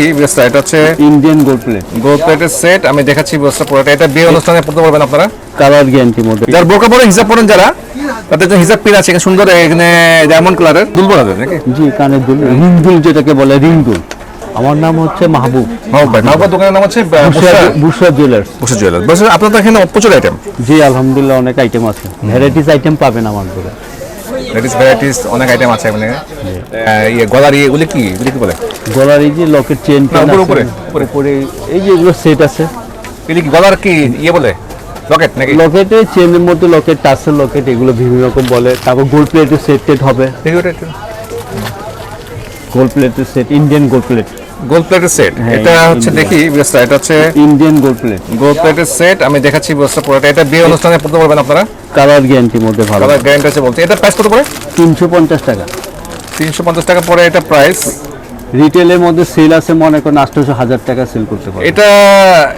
এই এটা হচ্ছে ইন্ডিয়ান গোল্ড প্লেট গোল প্লেটের সেট আমি দেখাচ্ছি ব্যবস্থা পুরোটা। এটা বিয়ে অনুষ্ঠানে পড়তে পারবেন আপনারা। কালার গ্যারান্টি মধ্যে যার বোরকা পরে হিসাব পড়েন যারা তাদের জন্য হিসাব পিন আছে সুন্দর এখানে ডায়মন্ড কালারের দুল পরা যায় নাকি? জি কানের দুল রিং দুল যেটাকে বলে রিং দুল। আমার নাম হচ্ছে মাহবুব। মাহবুব ভাই মাহবুব দোকানের নাম হচ্ছে বুসরা জুয়েলার্স আপনার এখানে প্রচুর আইটেম জি আলহামদুলিল্লাহ অনেক আইটেম আছে। ভ্যারাইটিস আইটেম পাবেন আমার দোকানে। লেডিস ভ্যারাইটিস অনেক আইটেম আছে আহ, ইয়ে গলার ইয়ে এগুলি কি? এগুলি কি বলে? গলারি যে লকেট চেন উপরে, উপরে, উপরে। এই যে এগুলো সেট আছে। এগুলি কি গলার কি ইয়ে বলে? লকেট নাকি? লকেটে চেনের মধ্যে লকেট টাসেল লকেট এগুলো বিভিন্ন রকম বলে। তারপর গোল্ড প্লেটের সেট টেট হবে। গোল্ড প্লেটের সেট ইন্ডিয়ান গোল্ড প্লেট গোল প্লেটের সেট এটা হচ্ছে দেখি ব্যবস্থা এটা হচ্ছে ইন্ডিয়ান গোল্ড প্লেট গোল প্লেটের সেট আমি দেখাচ্ছি ব্যবস্থা পুরোটা। এটা বিয়ে অনুষ্ঠানে পড়তে পারবেন আপনারা? কালার গ্যারান্টির মধ্যে ভালো। কালার গ্যারান্টি আছে বলতে। এটা প্রাইস কত তিনশো পঞ্চাশ টাকা। তিনশো পঞ্চাশ টাকা পরে এটা প্রাইস রিটেলের মধ্যে সেল আছে মনে করেন আটশোশো হাজার টাকা সেল করতে পারে এটা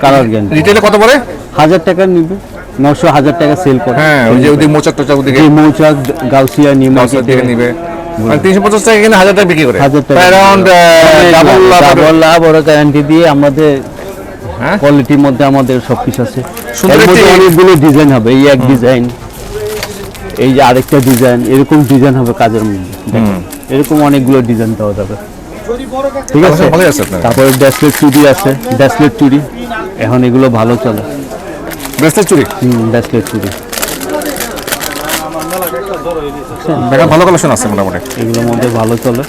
Colour guarantee। রিটেলে কত পরে হাজার টাকা নিবে নশো হাজার টাকা সেল করে। হ্যাঁ ওই যে ওদিকে মোচাক টোচাক ওদিকে। মৌচাক গাউসিয়া দিকে নিবে। তিনশো পঞ্চাশ টাকা কিনে হাজার টাকা বিক্রি করে। হাজার টাকা অ্যারাউন্ড ডাবল ডাবল লাভ ওরা গ্যারান্টি দিয়ে আমাদের হ্যাঁ? কোয়ালিটির মধ্যে আমাদের সব কিছু আছে। সুন্দর এর মধ্যে একটি- অনেকগুলো ডিজাইন হবে এই এক ডিজাইন এই যে আরেকটা ডিজাইন এরকম ডিজাইন হবে কাজের মধ্যে। এরকম অনেকগুলো ডিজাইন দেওয়া যাবে। ঠিক আছে? তারপরে ড্যাসলেট চুড়ি আছে ড্যাসলেট চুড়ি এখন এগুলো ভালো চলে। ব্রেসলেট চুরি? হুম ড্যাসলেট চুড়ি দেখা ভালো কালেকশন আছে মোটামুটি। এগুলোর মধ্যে ভালো চলে।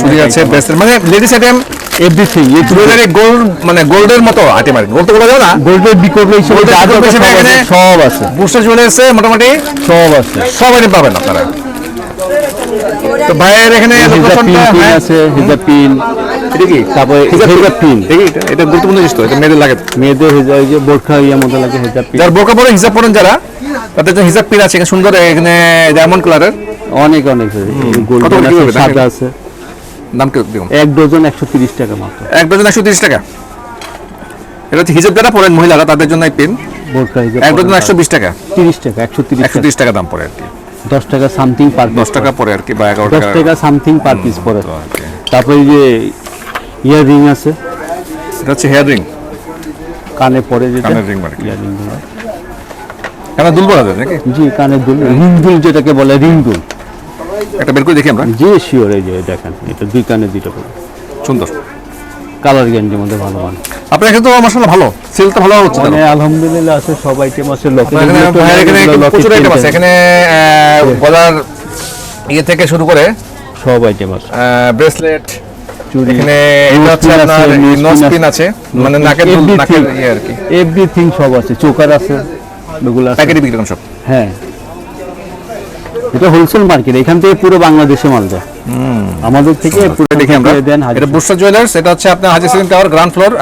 চুরি আছে ব্রেসলেট মানে লেডিস আইটেম এভরিথিং এই জুয়েলারি গোল্ড মানে গোল্ডের মতো আইটেম আর গোল্ড তো বলা যাবে না? গোল্ডের বিকল্প হিসেবে Gold যা বিকল্প দরকার হিসেবে সব আছে, এখানে- সব আছে। বুস্টার জুয়েলার্সে মোটামুটি। সব আছে। সব আইটেম পাবেন আপনারা। তো ভাইয়ের এখানে হিজাব location পিন টা, পিন হ্যাঁ, আছে হিজাব পিন এটা কি? তারপরে হিজাব হিজাব পিন দেখি এটা এটা গুরুত্বপূর্ণ জিনিস তো এটা মেয়েদের লাগে মেয়েদের হিজাব যে বোরখা ইয়া মতো লাগে হিজাব পিন যার বোরকা পরে হিসাব পড়েন যারা তাদের জন্য হিসাব পিন আছে সুন্দর এখানে ডায়মন্ড কালারের অনেক অনেক গোল্ডেন কত আছে সাদা আছে। দাম কি দেখুন এক ডজন একশো তিরিশ টাকা মাত্র। এক ডজন একশো তিরিশ টাকা? এটা হচ্ছে হিজাব যারা পড়েন মহিলারা তাদের জন্য এই পিন বোরখা হিজাব এক ডজন একশো বিশ টাকা। তিরিশ টাকা একশো তিরিশ একশো ত্রিশ টাকা টাকা দাম পড়ে আর কি। দশ টাকা সামথিং পার দশ টাকা পরে আর কি বা এগারো দশ টাকা। টাকা সামথিং পার পিস পড়ে. তারপরে এই যে ইয়ার রিং আছে। এটা হচ্ছে হেয়ার রিং কানে পরে যেটা। কানের ring মানে ইয়ার রিং কেন দুল পরা যায় নাকি? জি কানের দুল রিং দুল যেটাকে বলে রিং দুল একটা বের করে দেখি আমরা। জি শিওর এই যে দেখেন এটা দুই কানে দুইটা সুন্দর। কালার গ্যান্ডির মধ্যে ভালো মানে। আপনার এখানে তো মশলা ভালো সেল তো ভালো হচ্ছে মানে আলহামদুলিল্লাহ আছে সব আইটেম আছে প্রচুর আইটেম আছে। এখানে গলার ইয়ে থেকে শুরু করে সব আইটেম আছে ব্রেসলেট এখানে হচ্ছে আপনার আছে, মানে নাকের. নাকের ইয়ে আর কি। এভরিথিং সব আছে চোকার আছে। প্যাকেটে বিক্রি করেন সব? হ্যাঁ। এটা হোলসেল মার্কেট এখান থেকে পুরো বাংলাদেশে মাল যায়। আমাদের থেকে পুরো দেখি আমরা। দেন এটা বুস্টার জুয়েলার্স এটা হচ্ছে আপনার Haji second tower ground floor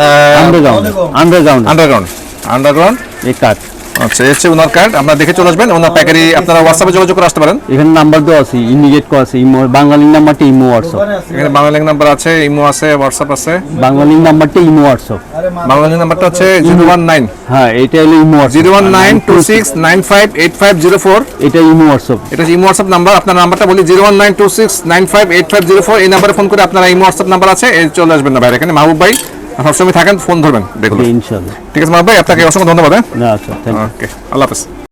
underground underground underground underground এই কাঠ। আচ্ছা এই হচ্ছে ওনার কার্ড আপনারা দেখে চলে আসবেন ওনার প্যাকেরি আপনারা হোয়াটসঅ্যাপে যোগাযোগ করে আসতে পারেন। এখানে নাম্বার দেওয়া আছে ইমিডিয়েট কল আছে ইমো বাঙালি নাম্বারটা ইমো হোয়াটসঅ্যাপ এখানে বাংলা লিঙ্ক নাম্বার আছে ইমো আছে হোয়াটসঅ্যাপ আছে। বাঙালি নাম্বারটা ইমো হোয়াটসঅ্যাপ বাংলা লিঙ্ক নাম্বারটা হচ্ছে জিরো ওয়ান নাইন হ্যাঁ এটা হলো imo WhatsApp zero one nine two six nine five eight five zero four এটা ইমো হোয়াটসঅ্যাপ এটা ইমো হোয়াটসঅ্যাপ নাম্বার আপনার নাম্বারটা বলি zero one nine two six nine five eight five zero four এই নাম্বারে ফোন করে আপনারা ইমো হোয়াটসঅ্যাপ নাম্বার আছে চলে আসবেন না ভাই এখানে মাহবুব ভাই সবসময় থাকেন ফোন ধরবেন দেখুন। ইনশাআল্লাহ ঠিক আছে মাহবুব ভাই আপনাকে অসংখ্য ধন্যবাদ হ্যাঁ? আচ্ছা ওকে আল্লাহ হাফেজ।